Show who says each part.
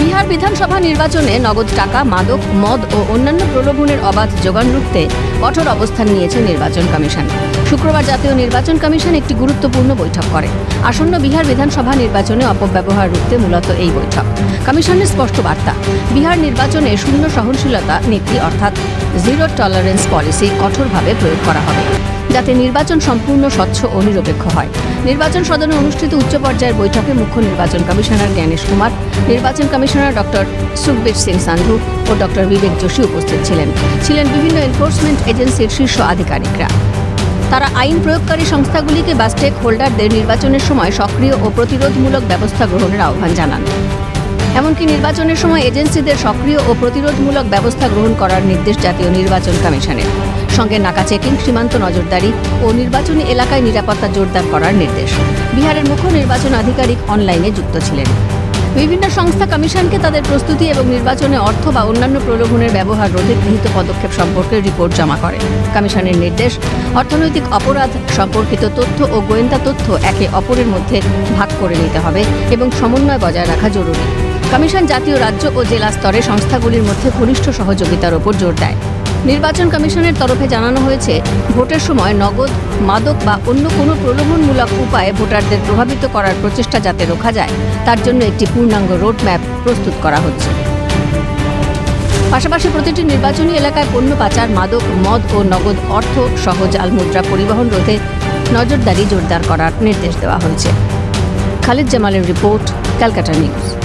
Speaker 1: বিহার বিধানসভা নির্বাচনে নগদ টাকা, মাদক, মদ ও অন্যান্য প্রলোভনের অবাধ যোগান রুখতে কঠোর অবস্থান নিয়েছে নির্বাচন কমিশন। শুক্রবার জাতীয় নির্বাচন কমিশন একটি গুরুত্বপূর্ণ বৈঠক করে। আসন্ন বিহার বিধানসভা নির্বাচনে অপব্যবহার রুখতে মূলত এই বৈঠক। কমিশনের স্পষ্ট বার্তা, বিহার নির্বাচনে শূন্য সহনশীলতা নীতি অর্থাৎ জিরো টলারেন্স পলিসি কঠোরভাবে প্রয়োগ করা হবে। যাতে নির্বাচন সম্পূর্ণ স্বচ্ছ ও নিরপেক্ষ হয়। নির্বাচন সদনে অনুষ্ঠিত উচ্চ পর্যায়ের বৈঠকে মুখ্য নির্বাচন কমিশনার জ্ঞানেশ কুমার, নির্বাচন কমিশনার ডক্টর সুখবীর সিং সান্ধু ও ডক্টর বিবেক যোশী উপস্থিত ছিলেন। ছিলেন বিভিন্ন এনফোর্সমেন্ট এজেন্সির শীর্ষ আধিকারিকরা। তারা আইন প্রয়োগকারী সংস্থাগুলিকে বা স্টেক হোল্ডারদের নির্বাচনের সময় সক্রিয় ও প্রতিরোধমূলক ব্যবস্থা গ্রহণের আহ্বান জানান। এমনকি নির্বাচনের সময় এজেন্সিদের সক্রিয় ও প্রতিরোধমূলক ব্যবস্থা গ্রহণ করার নির্দেশ জাতীয় নির্বাচন কমিশনের। সঙ্গে নাকা চেকিং, সীমান্ত নজরদারি ও নির্বাচনী এলাকায় নিরাপত্তা জোরদার করার নির্দেশ। বিহারের মুখ্য নির্বাচন আধিকারিক অনলাইনে যুক্ত ছিলেন। বিভিন্ন সংস্থা কমিশনকে তাদের প্রস্তুতি এবং নির্বাচনে অর্থ বা অন্যান্য প্রলোভনের ব্যবহার রোধে গৃহীত পদক্ষেপ সম্পর্কে রিপোর্ট জমা করে। কমিশনের নির্দেশ, অর্থনৈতিক অপরাধ সম্পর্কিত তথ্য ও গোয়েন্দা তথ্য একে অপরের মধ্যে ভাগ করে নিতে হবে এবং সমন্বয় বজায় রাখা জরুরি। কমিশন জাতীয় রাজ্য ও জেলা স্তরে সংস্থাগুলির মধ্যে ঘনিষ্ঠ সহযোগিতার ওপর জোর দেয়। নির্বাচন কমিশনের তরফে জানানো হয়েছে, ভোটের সময় নগদ, মাদক বা অন্য কোনো প্রলোভনমূলক উপায়ে ভোটারদের প্রভাবিত করার প্রচেষ্টা যাতে রোখা যায়, তার জন্য একটি পূর্ণাঙ্গ রোডম্যাপ প্রস্তুত করা হচ্ছে। পাশাপাশি প্রতিটি নির্বাচনী এলাকায় পণ্য পাচার, মাদক, মদ ও নগদ অর্থ সহ জাল মুদ্রা পরিবহন রোধে নজরদারি জোরদার করার নির্দেশ দেওয়া হয়েছে। খালিদ জামালের রিপোর্ট, ক্যালকাটা নিউজ।